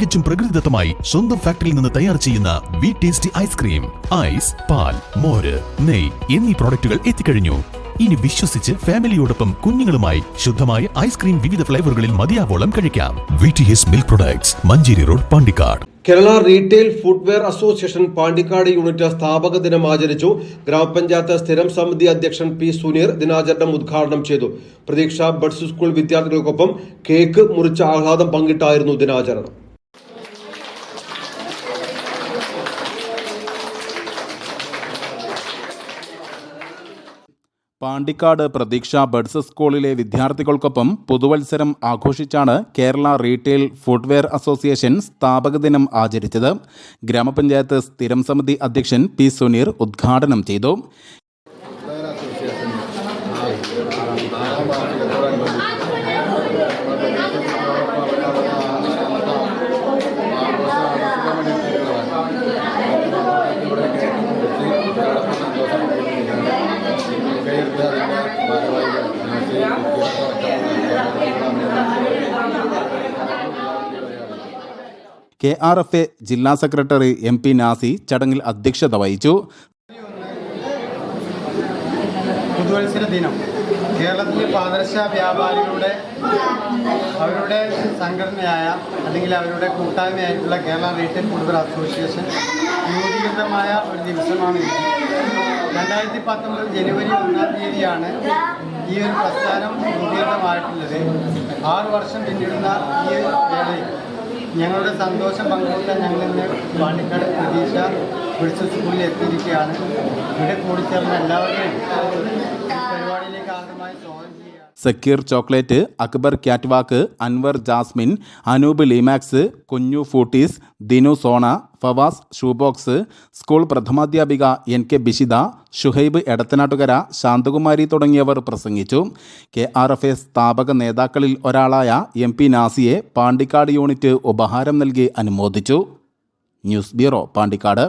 തികച്ചും പ്രകൃതിദത്തമായി സ്വന്തം ഫാക്ടറിയിൽ നിന്ന് തയ്യാർ ചെയ്യുന്ന വി ടേസ്റ്റി ഐസ്ക്രീം ഐസ് പാൽ മോര് നെയ് എന്നീ പ്രോഡക്റ്റുകൾ എത്തിക്കഴിഞ്ഞു. ഇനി വിശ്വസിച്ച് ഫാമിലിയോടൊപ്പം കുഞ്ഞുങ്ങളുമായി ശുദ്ധമായ ഐസ്ക്രീം വിവിധ ഫ്ലേവറുകളിൽ മതിയാവോളം കഴിക്കാം. V T S milk products Manjeri road Pandikkad. Kerala retail footwear association Pandikkad unit സ്ഥാപക ദിനം ആചരിച്ചു. ഗ്രാമപഞ്ചായത്ത് സ്ഥിരം സമിതി അധ്യക്ഷൻ പി സുനീർ ദിനാചരണം ഉദ്ഘാടനം ചെയ്തു. പ്രതീക്ഷ ബഡ്സ് സ്കൂൾ വിദ്യാർത്ഥികൾക്കൊപ്പം കേക്ക് മുറിച്ച ആഹ്ലാദം പങ്കിട്ടായിരുന്നു ദിനാചരണം. പാണ്ടിക്കാട് പ്രതീക്ഷ ബഡ്സ് സ്കൂളിലെ വിദ്യാർത്ഥികൾക്കൊപ്പം പുതുവത്സരം ആഘോഷിച്ചാണ് കേരള റീറ്റെയിൽ ഫുട്വെയർ അസോസിയേഷൻ സ്ഥാപക ദിനം ആചരിച്ചത് ഗ്രാമപഞ്ചായത്ത് സ്ഥിരം സമിതി അധ്യക്ഷൻ പി സുനീർ ഉദ്ഘാടനം ചെയ്തു കെ ആർ എഫ് എ ജില്ലാ സെക്രട്ടറി എം പി നാസി ചടങ്ങിൽ അധ്യക്ഷത വഹിച്ചു. പുതുവത്സര ദിനം. കേരളത്തിലെ പാദർശ വ്യാപാരികളുടെ അവരുടെ സംഘടനയായ അല്ലെങ്കിൽ അവരുടെ കൂട്ടായ്മയായിട്ടുള്ള കേരള റീറ്റെയിൽ കൂടുതൽ അസോസിയേഷൻ രൂപീകൃതമായ ഒരു ദിവസമാണ് രണ്ടായിരത്തി പത്തൊമ്പത് ജനുവരി ഒന്നാം തീയതിയാണ് ഈ ഒരു പ്രസ്ഥാനം രൂപീകൃതമായിട്ടുള്ളത് ആറ് വർഷം പിന്നിടുന്ന ഈ വേളയിൽ ഞങ്ങളുടെ സന്തോഷം പങ്കുവെക്കാൻ ഞങ്ങളിന്ന് പാണ്ടിക്കാട് പ്രതീക്ഷ വിളിച്ച സ്കൂളിൽ എത്തിയിരിക്കുകയാണ്. ഇവിടെ കൂടിച്ചേർന്ന എല്ലാവരെയും Zakir Chocolate Akbar Catwalk Anwar Jasmine Anoop Limax Kunju Footies Dinu Sona Fawas Shoebox school പ്രഥമാധ്യാപിക N K Bishitha Shuhaib Edathanattukara Shanthakumari തുടങ്ങിയവർ പ്രസംഗിച്ചു. കെ ആർ എഫ് എ സ്ഥാപക നേതാക്കളിൽ ഒരാളായ എം പി നാസിയെ പാണ്ടിക്കാട് യൂണിറ്റ് ഉപഹാരം നൽകി അനുമോദിച്ചു. News bureau Pandikkad.